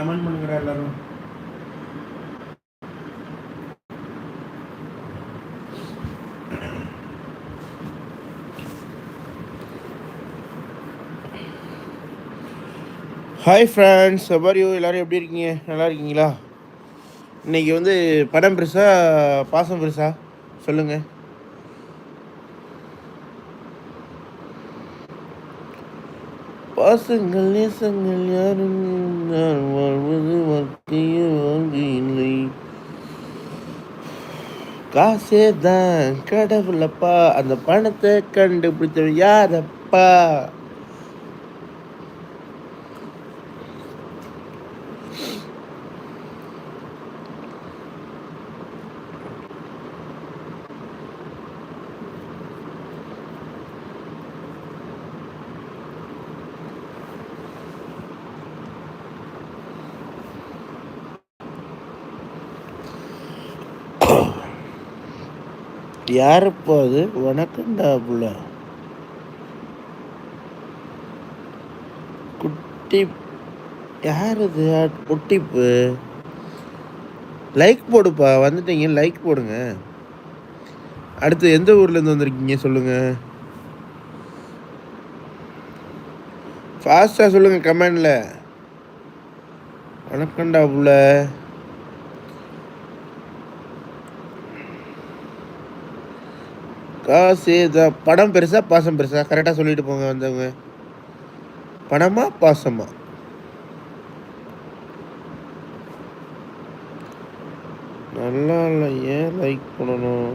Comment பண்ணுங்கடா எல்லாரும். Hi friends you எல்லோரும் எப்படி இருக்கீங்க? நல்லா இருக்கீங்களா? இன்னைக்கு வந்து படம் பெருசா பாசம் பெருசா? சொல்லுங்கள் பாசங்கள் நேசங்கள் யாரும் நான் வாழ்வது வாழ்க்கைய வாழ்வு இல்லை காசே தான் கடவுளப்பா. அந்த பணத்தை கண்டுபிடித்தவன் யாரப்பா? யாருப்பா அது வணக்கம்டா புள்ள. குட்டி யார் இது குட்டிப்பு லைக் போடுப்பா வந்துட்டீங்க லைக் போடுங்க. அடுத்து எந்த ஊர்லேருந்து வந்திருக்கீங்க சொல்லுங்கள் ஃபாஸ்ட்டாக சொல்லுங்கள் கமெண்டில் வணக்கம்டா புள்ள. காசு படம் பெருசா பாசம் பெருசா. கரெக்டாக சொல்லிட்டு போங்க வந்தவங்க. பணமா பாசமா? நல்லா இல்லை ஏன் லைக் பண்ணணும்?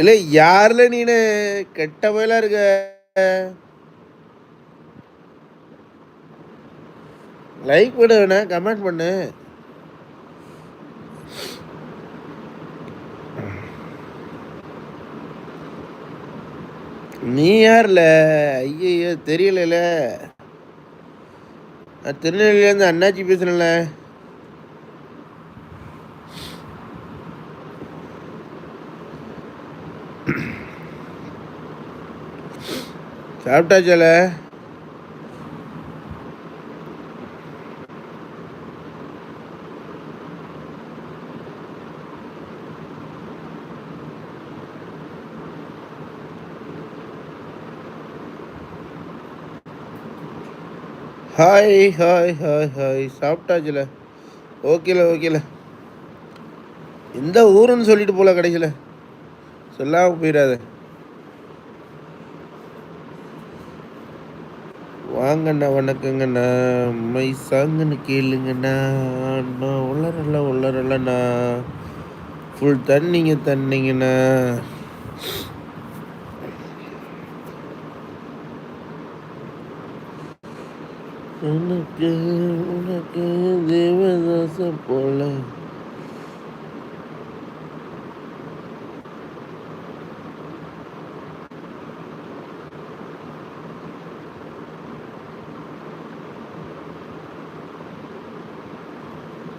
இல்லை யாரில் நீனு? கெட்ட போயெல்லாம் இருக்க? லைக் பண்ண வேணா கமெண்ட் பண்ணு. நீ யார்ல? ஐயோ தெரியல நான் திருநெல்வேலியிலேருந்து அண்ணாச்சி பேசுகிறேன்ல சாப்பிட்டாச்சல? ஹாய் ஹாய் ஹாய் ஹாய் சாப்பிட்டாச்சுல. ஓகேல ஓகேல எந்த ஊருன்னு சொல்லிட்டு போல கடைசியில் சொல்லாமல் போயிடாத. வாங்கண்ணா வணக்கங்கண்ணா. மை சாங்கன்னு கேளுங்கண்ணா. நான் உளரல உளரலண்ணா ஃபுல் தண்ணிங்க தண்ணிங்கண்ணா. உனக்கு உனக்கு தேவதாச போல.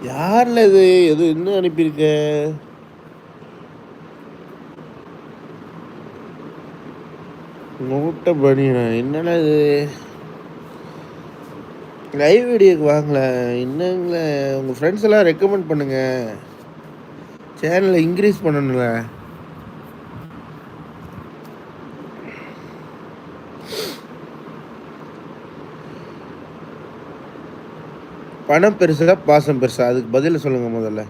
யாரில் இது? எது என்ன அனுப்பியிருக்க? மூட்டை பனியனா? என்னடா இது? லைவ் வீடியோக்கு வாங்கல என்னங்களே? உங்கள் ஃப்ரெண்ட்ஸ் எல்லாம் ரெக்கமெண்ட் பண்ணுங்கள் சேனலை இன்க்ரீஸ் பண்ணணும்ல. பணம் பெருசா பாசம் பெருசா? அதுக்கு பதில் சொல்லுங்கள் முதல்ல.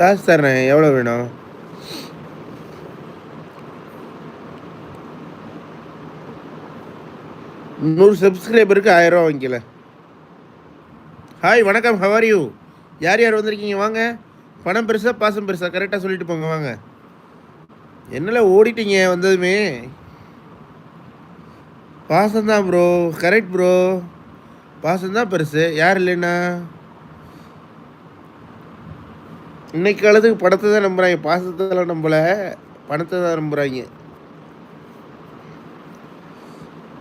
காசு தரேன் எவ்வளோ வேணும்? நூறு சப்ஸ்கிரைபருக்கு ஆயிரம் வாங்கிக்கல ஹாய் வணக்கம். ஹவர் யூ யார் யார் வந்திருக்கீங்க? வாங்க. பணம் பெருசா பாசம் பெருசா? கரெக்டாக சொல்லிட்டு போங்க. வாங்க. என்னல ஓடிட்டீங்க வந்ததுமே? பாசம்தான் ப்ரோ கரெக்ட் ப்ரோ பாசம்தான் பெருசு. யார் இல்லைன்னா? இன்னைக்கு காலத்துக்கு படத்தை தான் நம்புகிறாங்க பாசத்தெல்லாம் நம்பலை. பணத்தை தான் நம்புகிறாங்க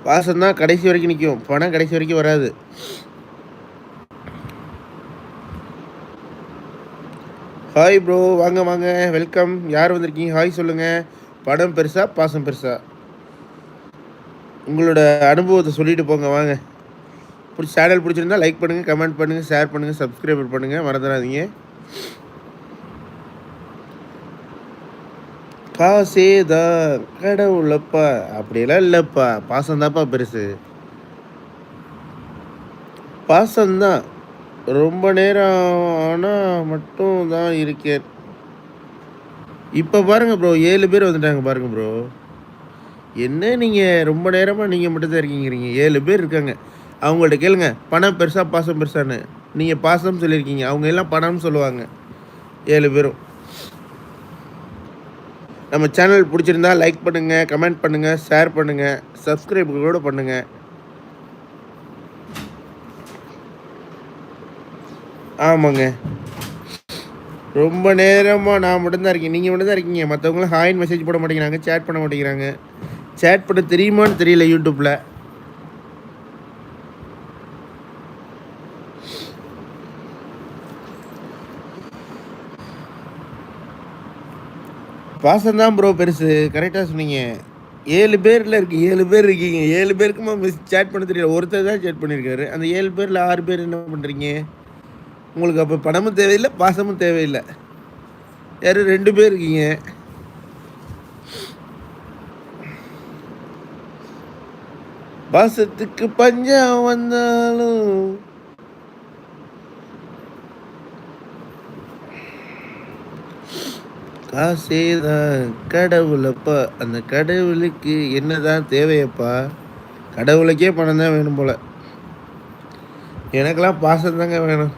பாசம் தான் கடைசி வரைக்கும் நிற்கும் பணம் கடைசி வரைக்கும் வராது. ஹாய் ப்ரோ வாங்க வாங்க. வெல்கம் யார் வந்திருக்கீங்க? ஹாய் சொல்லுங்கள் படம் பெருசா பாசம் பெருசா? உங்களோட அனுபவத்தை சொல்லிட்டு போங்க. வாங்க. பிடிச்ச சேனல் பிடிச்சிருந்தா லைக் பண்ணுங்கள் கமெண்ட் பண்ணுங்கள் ஷேர் பண்ணுங்கள் சப்ஸ்கிரைப் பண்ணுங்கள் மறந்துடாதீங்க. காசேதா கடவுளப்பா அப்படியெல்லாம் இல்லைப்பா. பாசம்தான்ப்பா பெருசு. பாசம்தான். ரொம்ப நேரம் ஆனால் மட்டும் தான் இருக்கேன். இப்போ பாருங்க ப்ரோ ஏழு பேர் வந்துட்டாங்க பாருங்க ப்ரோ என்ன நீங்கள் ரொம்ப நேரமாக நீங்கள் மட்டும்தான் இருக்கீங்கிறீங்க? ஏழு பேர் இருக்காங்க. அவங்கள்ட்ட கேளுங்க. பணம் பெருசாக பாசம் பெருசான்னு. நீங்கள் பாசம் சொல்லியிருக்கீங்க. அவங்க எல்லாம் பணம்னு சொல்லுவாங்க. ஏழு பேரும். நம்ம சேனல் பிடிச்சிருந்தா லைக் பண்ணுங்கள் கமெண்ட் பண்ணுங்கள் ஷேர் பண்ணுங்கள் சப்ஸ்கிரைப் கூட பண்ணுங்கள் ஆமாங்க. ரொம்ப நேரமாக நான் மட்டும்தான் இருக்கேன். நீங்கள் மட்டும்தான் இருக்கீங்க. மற்றவங்களும் ஹாயின் மெசேஜ் போட மாட்டேங்கிறாங்க சேட் பண்ண மாட்டேங்கிறாங்க. சேட் பண்ண தெரியுமான்னு தெரியல யூடியூப்பில் பாசம் ப்ரோ பெருசு. கரெக்டாக சொன்னீங்க. ஏழு பேரில் இருக்கு ஏழு பேர் இருக்கீங்க. ஏழு பேருக்குமா மிஸ் சேட் பண்ண தெரியல. ஒருத்தர் தான் சேட் பண்ணியிருக்காரு அந்த ஏழு பேரில் ஆறு பேர் என்ன பண்ணுறீங்க உங்களுக்கு அப்போ பணமும் தேவையில்லை பாசமும் தேவையில்லை. யாரும் ரெண்டு பேர் இருக்கீங்க. பாசத்துக்கு பஞ்சம் வந்தாலும் காசே தான் கடவுளப்பா அந்த கடவுளுக்கு என்ன தான் தேவையப்பா? கடவுளுக்கே பணம் தான் வேணும் போல. எனக்கெல்லாம் பாசம் தாங்க வேணும்.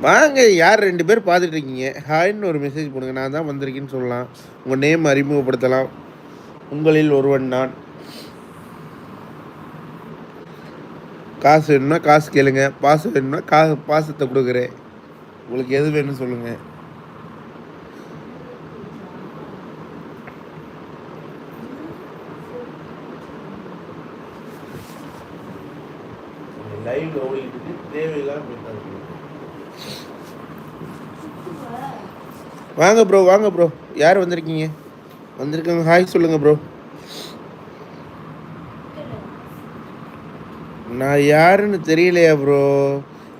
வாங்க யார் ரெண்டு பேர் பார்த்துட்டு இருக்கீங்க? ஹாய்னு ஒரு மெசேஜ் போடுங்க. நான் தான் வந்திருக்கேன்னு சொல்லலாம். உங்கள் நேம் அறிமுகப்படுத்தலாம். உங்களில் ஒருவன் நான். காசு வேணும்னா காசு கேளுங்க. பாசம் வேணும்னா கா பாசத்தை கொடுக்குறேன். உங்களுக்கு எது வேணும்னு சொல்லுங்கள் லைவ் ஓடிக்கிட்டு தேவையில்லாம வாங்க ப்ரோ வாங்க ப்ரோ யார் வந்திருக்கீங்க? வந்திருக்காங்க ஹாய் சொல்லுங்கள் ப்ரோ நான் யாருன்னு தெரியலையா ப்ரோ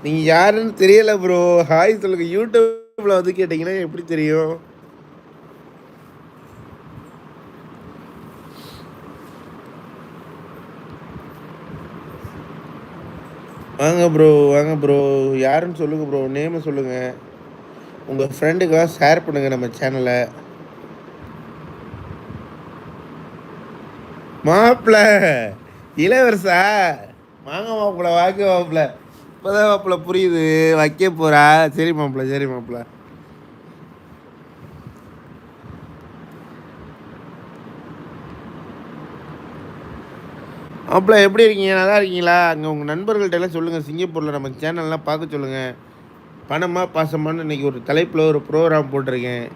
நீங்கள் யாருன்னு தெரியல ப்ரோ ஹாய் சொல்லுங்க. யூடியூப்பில் வந்து கேட்டிங்கன்னா எப்படி தெரியும்? வாங்க ப்ரோ வாங்க ப்ரோ யாருன்னு சொல்லுங்கள் ப்ரோ நேமை சொல்லுங்கள் உங்கள் ஃப்ரெண்டுக்காக ஷேர் பண்ணுங்கள் நம்ம சேனலை மாப்பிள்ள இளவரசா? வாங்க மாப்பிள்ள வாங்க மாப்பிள்ள. இப்போதான் மாப்பிள்ள புரியுது வைக்க போறா. சரி மாப்பிள்ள சரி மாப்பிள்ள. மாப்பிள்ள எப்படி இருக்கீங்க? நல்லா இருக்கீங்களா? அங்கே உங்கள் நண்பர்கள்ட்ட எல்லாம் சொல்லுங்கள் சிங்கப்பூரில் நம்ம சேனல்லாம் பார்க்க சொல்லுங்கள் பணமாக பாசமானு இன்றைக்கி ஒரு தலைப்பில் ஒரு ப்ரோக்ராம் போட்டிருக்கேன்.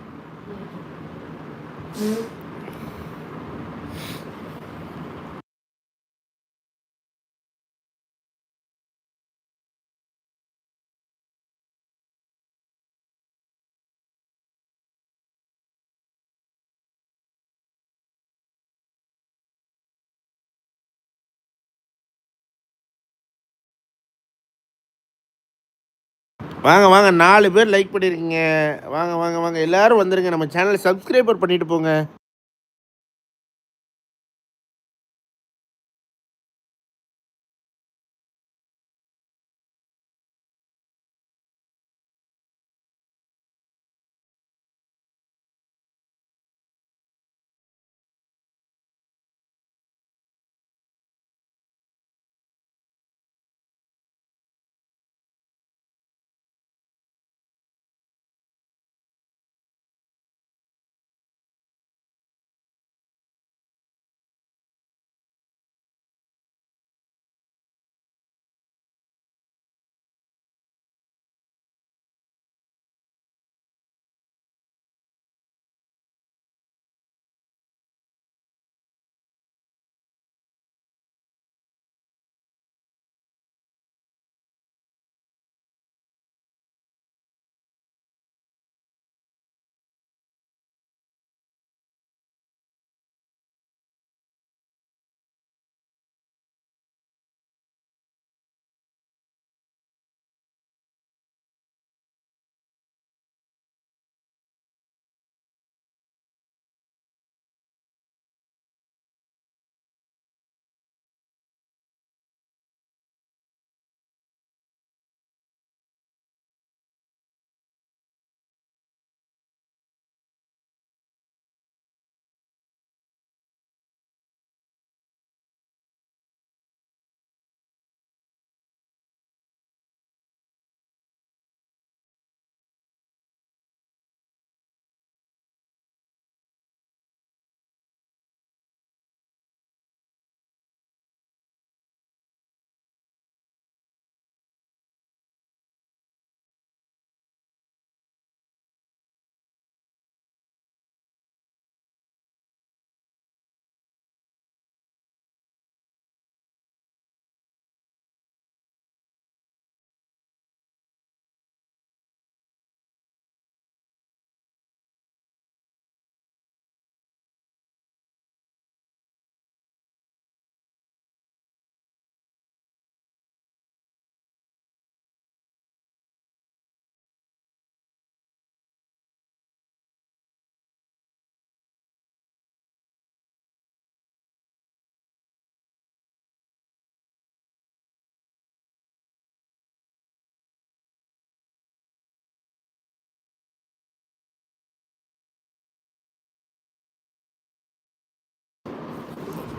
வாங்க வாங்க நாலு பேர் லைக் பண்ணியிருக்கீங்க வாங்க வாங்க வாங்க. எல்லோரும் வந்துருங்க. நம்ம சேனலை சப்ஸ்கிரைபர் பண்ணிவிட்டு போங்க.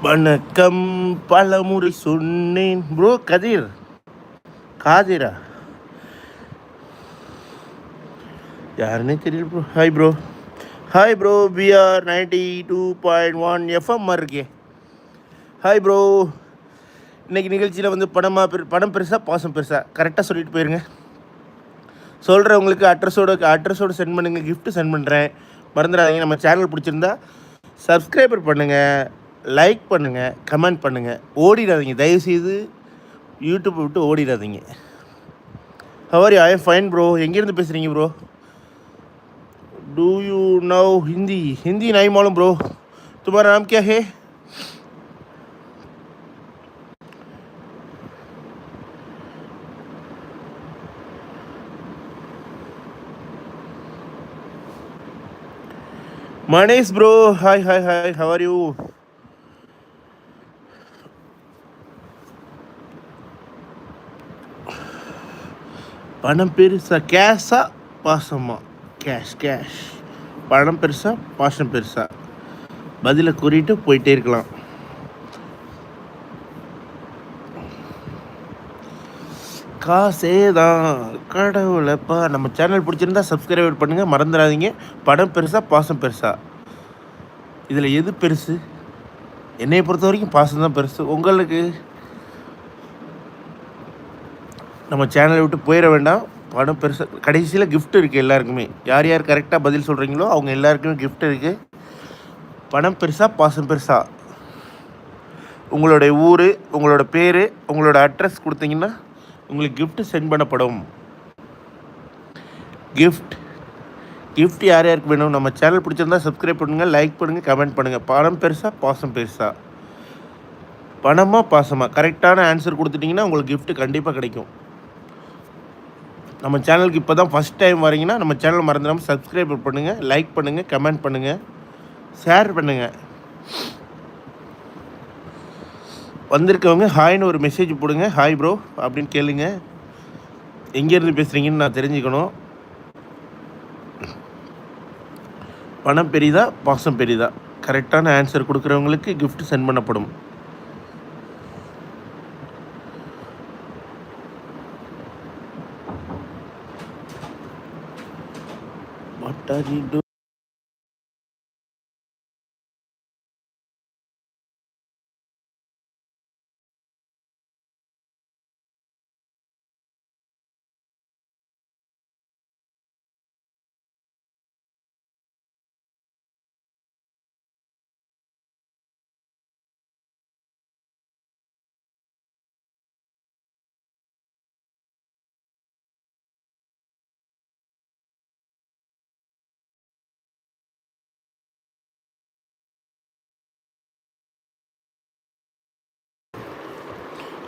வணக்கம் பலமுறை சொன்னேன். ப்ரோ கதிர். காதிரா? யாருன்னே தெரியல bro. Hi bro hi bro BR ninety two point one FM இருக்கே. ஹாய் ப்ரோ இன்னைக்கு நிகழ்ச்சியில் வந்து படமாக பெரு படம் பெருசாக பாசம் பெருசாக கரெக்டாக சொல்லிட்டு போயிருங்க. சொல்கிறவங்களுக்கு அட்ரஸோட அட்ரஸோடு சென்ட் பண்ணுங்கள் கிஃப்ட்டு சென்ட் பண்ணுறேன் மறந்துடாதீங்க நம்ம சேனல் பிடிச்சிருந்தா சப்ஸ்கிரைபர் பண்ணுங்கள் லைக் பண்ணுங்கள் கமெண்ட் பண்ணுங்கள் ஓடிடாதீங்க தயவுசெய்து யூடியூப் விட்டு ஓடிடாதீங்க how are I am fine bro எங்கேருந்து பேசுகிறீங்க bro do you know Hindi Hindi नहीं मालूम ब्रो तुम्हारा नाम क्या है Manish bro hi hi hi how are you பணம் பெருசா கேஷா பாசமா? Cash cash. பணம் பெருசா பாசம் பெருசா. பதிலை கூறிட்டு போயிட்டே இருக்கலாம். காசே தான் கடவுளைப்பா நம்ம சேனல் பிடிச்சிருந்தா சப்ஸ்கிரைப் பண்ணுங்கள் மறந்துடாதீங்க. படம் பெருசா பாசம் பெருசா. இதில் எது பெருசு? என்னை பொறுத்த வரைக்கும் பாசம் தான் பெருசு. உங்களுக்கு? நம்ம சேனலை விட்டு போயிட வேண்டாம். படம் பெருசாக கடைசியில் கிஃப்ட் இருக்குது எல்லாருக்குமே. யார் யார் கரெக்டாக பதில் சொல்கிறீங்களோ அவங்க எல்லாருக்குமே கிஃப்ட் இருக்குது பணம் பெருசாக பாசம் பெருசாக உங்களுடைய ஊர் உங்களோட பேர் உங்களோட அட்ரஸ் கொடுத்தீங்கன்னா உங்களுக்கு கிஃப்ட் சென்ட் பண்ணப்படும். கிஃப்ட் கிஃப்ட் யார் யாருக்கு வேணும்? நம்ம சேனல் பிடிச்சிருந்தா சப்ஸ்கிரைப் பண்ணுங்கள் லைக் பண்ணுங்கள் கமெண்ட் பண்ணுங்கள் பணம் பெருசாக பாசம் பெருசாக பணமா பாசமாக கரெக்டான ஆன்சர் கொடுத்துட்டிங்கன்னா உங்களுக்கு கிஃப்ட்டு கண்டிப்பாக கிடைக்கும். நம்ம சேனலுக்கு இப்போ தான் ஃபஸ்ட் டைம் வரீங்கன்னா நம்ம சேனல் மறந்துடாமல் சப்ஸ்கிரைப் பண்ணுங்கள் லைக் பண்ணுங்கள் கமெண்ட் பண்ணுங்கள் ஷேர் பண்ணுங்கள் வந்திருக்கவங்க ஹாய்னு ஒரு மெசேஜ் போடுங்க. ஹாய் ப்ரோ அப்படின்னு கேளுங்க. எங்கேருந்து பேசுகிறீங்கன்னு நான் தெரிஞ்சுக்கணும். பணம் பெரிதா பாசம் பெரிதா? கரெக்டான ஆன்சர் கொடுக்குறவங்களுக்கு கிஃப்ட் சென்ட் பண்ணப்படும். Bota de dor.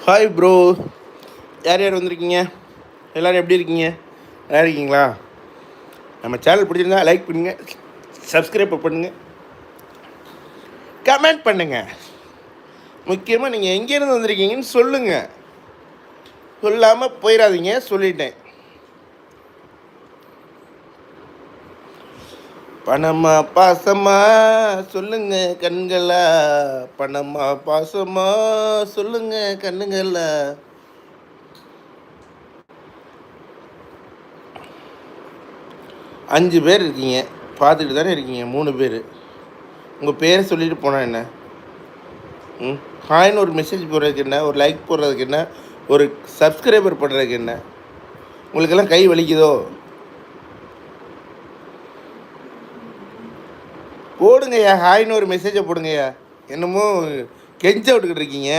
Hi bro யார் யார் வந்திருக்கீங்க? எல்லோரும் எப்படி இருக்கீங்க? நல்லா இருக்கீங்களா? நம்ம சேனல் பிடிச்சிருந்தா லைக் பண்ணுங்கள் சப்ஸ்கிரைப் பண்ணுங்கள் கமெண்ட் பண்ணுங்கள் முக்கியமாக நீங்கள் எங்கேருந்து வந்திருக்கீங்கன்னு சொல்லுங்கள் சொல்லாமல் போயிடாதீங்க சொல்லிட்டேன். பணமா பாசமா? சொல்லுங்க கண்களா. பணமா பாசமா? சொல்லுங்க கண்ணுங்களா அஞ்சு பேர் இருக்கீங்க. பார்த்துட்டு தானே இருக்கீங்க மூணு பேர். உங்கள் பேரை சொல்லிட்டு போனால் என்ன? ம்? ஹாய்னு ஒரு மெசேஜ் போடுறதுக்கு என்ன? ஒரு லைக் போடுறதுக்கு என்ன? ஒரு சப்ஸ்கிரைபர் பண்ணுறதுக்கு என்ன? உங்களுக்கெல்லாம் கை வலிக்குதோ? போடுங்கய்யா ஹாய்னு ஒரு மெசேஜை போடுங்கய்யா. என்னமோ கெஞ்ச விட்டுக்கிட்டு இருக்கீங்க.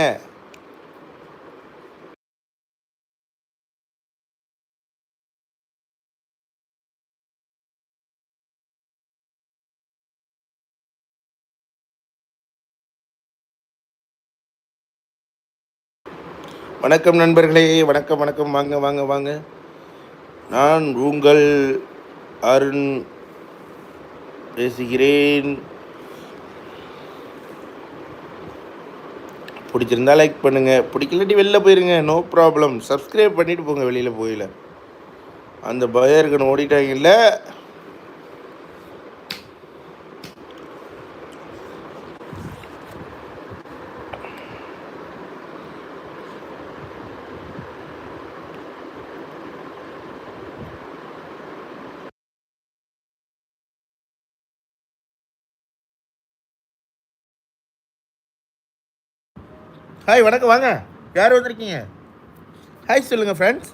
வணக்கம் நண்பர்களே வணக்கம் வணக்கம். வாங்க வாங்க வாங்க. நான் உங்கள் அருண் பேசுகிறேன். பிடிச்சிருந்தா லைக் பண்ணுங்கள் பிடிக்கலாட்டி வெளில போயிருங்க. நோ ப்ராப்ளம் சப்ஸ்கிரைப் பண்ணிட்டு போங்க. வெளியில் போயில. அந்த பயம் இருக்கணும் ஓடிட்டாங்கல்ல. ஹாய் வணக்கம் வாங்க. யார் வந்திருக்கீங்க? ஹாய் சொல்லுங்கள் ஃப்ரெண்ட்ஸ்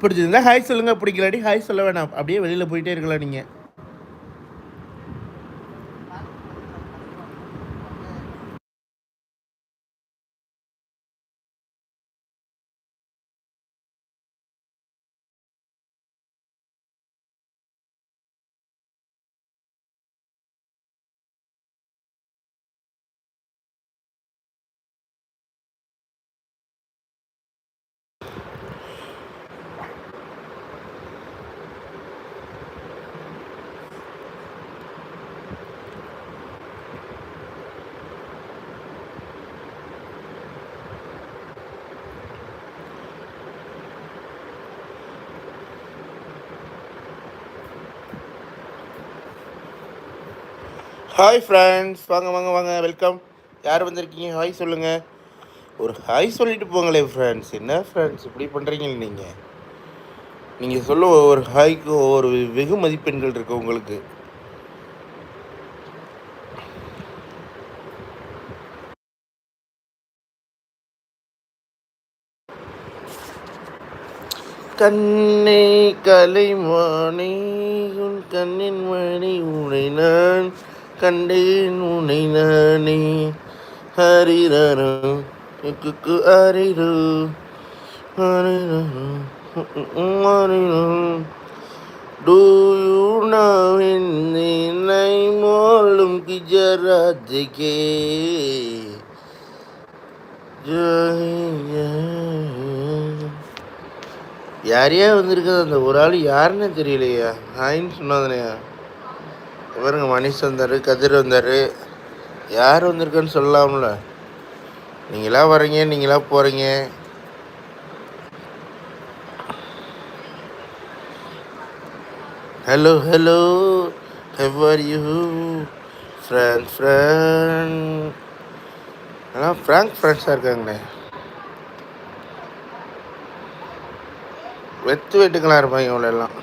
பிடிச்சிருந்தா ஹாய் சொல்லுங்கள் பிடிக்கலாடி. ஹாய் சொல்ல வேணாம். அப்படியே வெளியில் போயிட்டே இருக்கலாம் நீங்கள் ஹாய் ஃப்ரெண்ட்ஸ் வாங்க வாங்க வாங்க. வெல்கம் யார் வந்திருக்கீங்க? ஹாய் சொல்லுங்கள் ஒரு ஹாய் சொல்லிட்டு போங்களே ஃப்ரெண்ட்ஸ் என்ன ஃப்ரெண்ட்ஸ் இப்படி பண்ணுறீங்க நீங்கள் நீங்கள் சொல்ல ஒவ்வொரு ஹாய்க்கு ஒவ்வொரு வெகு மதிப்பெண்கள் இருக்கு உங்களுக்கு. கண்ணே கலைமானே உன் கண்ணின் மணி உனை நான் கண்டேன் உனை நானே. ஹரிரரு குக்கு ஹரிரு ஹரிரரு Do you know in the name of யாரையா வந்திருக்குது அந்த ஒரு ஆள்? யாருன்னு தெரியலையா? ஹாயின்னு சொன்னாதனையா பாருங்க மணிஷ் வந்தார் கதிர் வந்தார் யார் வந்திருக்குன்னு சொல்லலாம்ல? நீங்களா வரீங்க நீங்களா போகிறீங்க hello hello how are you friend friend ஆனால் ஃப்ராங்க் ஃப்ரெண்ட்ஸாக இருக்காங்களே. வெத்து வெட்டுக்களாக இருப்பாங்க இவ்வளோ எல்லாம்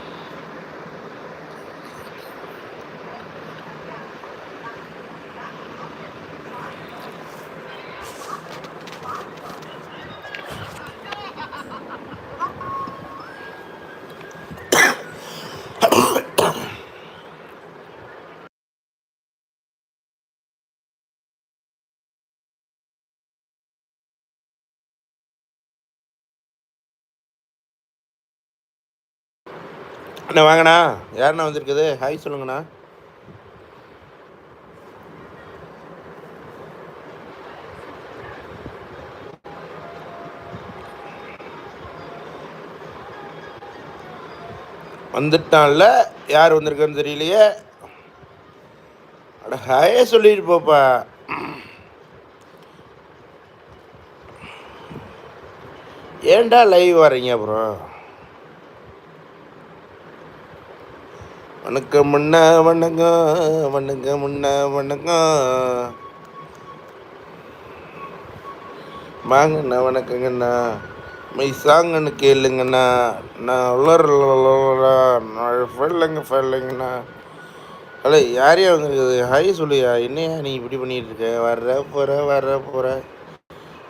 அண்ணா வாங்கண்ணா. யாருண்ணா வந்திருக்குது? ஹாய் சொல்லுங்கண்ணா. வந்துட்டான்ல. யார் வந்திருக்கான்னு தெரியலையே. அட ஹாயே சொல்லிட்டு போப்பா. ஏன்டா லைவ் வரீங்க அப்புறம்? வணக்கம் முன்னா வணக்கம் வணக்கம் முன்னா வணக்கம் வாங்கண்ணா வணக்கங்கண்ணா மெய் சாங்கன்னு கேளுங்கண்ணா நான் நான் ஃபெல்லைங்க ஃபெல்லைங்கண்ணா ஹலோ யாரையா வந்துருக்குது? ஹாய் சொல்லியா என்னையா நீ இப்படி பண்ணிகிட்டு இருக்க? வர்ற போகிற வர்ற போகிற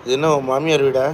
இது என்ன உன் மாமியார் வீடா?